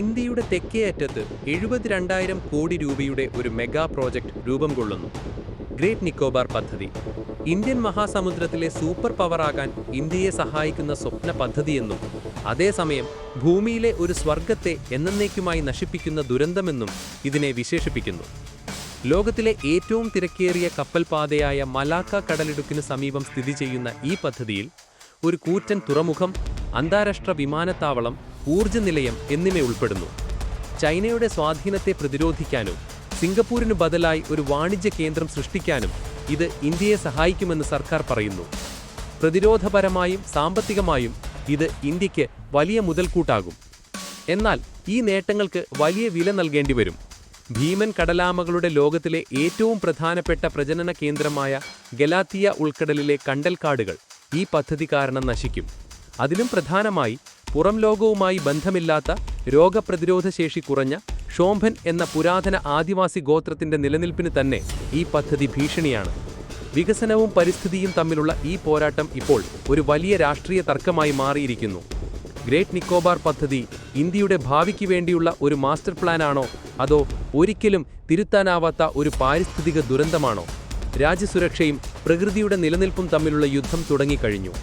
ഇന്ത്യയുടെ തെക്കേ അറ്റത്ത് എഴുപത്തിരണ്ടായിരം കോടി രൂപയുടെ ഒരു മെഗാ പ്രോജക്റ്റ് രൂപം കൊള്ളുന്നു. ഗ്രേറ്റ് നിക്കോബാർ പദ്ധതി. ഇന്ത്യൻ മഹാസമുദ്രത്തിലെ സൂപ്പർ പവറാകാൻ ഇന്ത്യയെ സഹായിക്കുന്ന സ്വപ്ന പദ്ധതിയെന്നും അതേസമയം ഭൂമിയിലെ ഒരു സ്വർഗത്തെ എന്നേക്കുമായി നശിപ്പിക്കുന്ന ദുരന്തമെന്നും ഇതിനെ വിശേഷിപ്പിക്കുന്നു. ലോകത്തിലെ ഏറ്റവും തിരക്കേറിയ കപ്പൽപാതയായ മലാക്ക കടലിടുക്കിന് സമീപം സ്ഥിതി ചെയ്യുന്ന ഈ പദ്ധതിയിൽ ഒരു കൂറ്റൻ തുറമുഖം അന്താരാഷ്ട്ര വിമാനത്താവളം ഊർജ നിലയം എന്നിവ ഉൾപ്പെടുന്നു. ചൈനയുടെ സ്വാധീനത്തെ പ്രതിരോധിക്കാനും സിംഗപ്പൂരിനു ബദലായി ഒരു വാണിജ്യ കേന്ദ്രം സൃഷ്ടിക്കാനും ഇത് ഇന്ത്യയെ സഹായിക്കുമെന്ന് സർക്കാർ പറയുന്നു. പ്രതിരോധപരമായും സാമ്പത്തികമായും ഇത് ഇന്ത്യയ്ക്ക് വലിയ മുതൽക്കൂട്ടാകും. എന്നാൽ ഈ നേട്ടങ്ങൾക്ക് വലിയ വില നൽകേണ്ടി വരും. ഭീമൻ കടലാമകളുടെ ലോകത്തിലെ ഏറ്റവും പ്രധാനപ്പെട്ട പ്രജനന കേന്ദ്രമായ ഗലാത്തിയ ഉൾക്കടലിലെ കണ്ടൽക്കാടുകൾ ഈ പദ്ധതി കാരണം നശിക്കും. അതിലും പ്രധാനമായി പുറം ലോകവുമായി ബന്ധമില്ലാത്ത രോഗപ്രതിരോധ ശേഷി കുറഞ്ഞ ഷോംഭൻ എന്ന പുരാതന ആദിവാസി ഗോത്രത്തിന്റെ നിലനിൽപ്പിന് തന്നെ ഈ പദ്ധതി ഭീഷണിയാണ്. വികസനവും പരിസ്ഥിതിയും തമ്മിലുള്ള ഈ പോരാട്ടം ഇപ്പോൾ ഒരു വലിയ രാഷ്ട്രീയ തർക്കമായി മാറിയിരിക്കുന്നു. ഗ്രേറ്റ് നിക്കോബാർ പദ്ധതി ഇന്ത്യയുടെ ഭാവിക്ക് വേണ്ടിയുള്ള ഒരു മാസ്റ്റർ പ്ലാനാണോ അതോ ഒരിക്കലും തിരുത്താനാവാത്ത ഒരു പാരിസ്ഥിതിക ദുരന്തമാണോ? രാജ്യസുരക്ഷയും പ്രകൃതിയുടെ നിലനിൽപ്പും തമ്മിലുള്ള യുദ്ധം തുടങ്ങിക്കഴിഞ്ഞു.